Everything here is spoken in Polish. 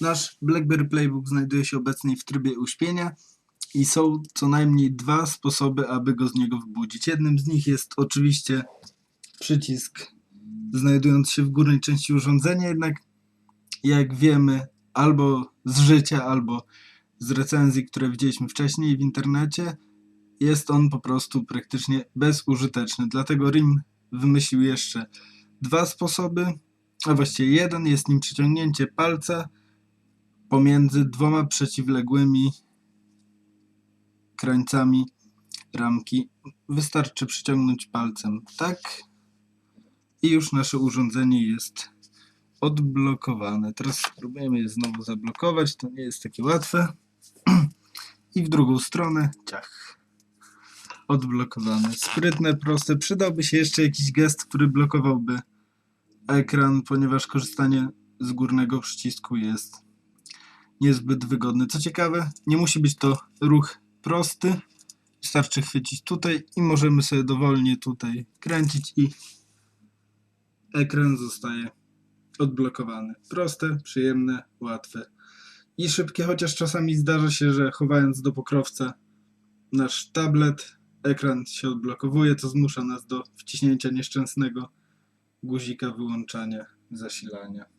Nasz BlackBerry Playbook znajduje się obecnie w trybie uśpienia i są co najmniej dwa sposoby, aby go z niego wybudzić. Jednym z nich jest oczywiście przycisk znajdujący się w górnej części urządzenia, jednak jak wiemy albo z życia, albo z recenzji, które widzieliśmy wcześniej w internecie, jest on po prostu praktycznie bezużyteczny. Dlatego RIM wymyślił jeszcze dwa sposoby, a właściwie jeden jest nim przyciągnięcie palca pomiędzy dwoma przeciwległymi krańcami ramki. Wystarczy przyciągnąć palcem tak i już nasze urządzenie jest odblokowane. Teraz spróbujemy je znowu zablokować, to nie jest takie łatwe. I w drugą stronę, ciach. Odblokowane. Sprytne, proste. Przydałby się jeszcze jakiś gest, który blokowałby ekran, ponieważ korzystanie z górnego przycisku jest niezbyt wygodne. Co ciekawe, nie musi być to ruch prosty. Wystarczy chwycić tutaj i możemy sobie dowolnie tutaj kręcić i ekran zostaje odblokowany. Proste, przyjemne, łatwe i szybkie, chociaż czasami zdarza się, że chowając do pokrowca nasz tablet, ekran się odblokowuje, co zmusza nas do wciśnięcia nieszczęsnego guzika wyłączania zasilania.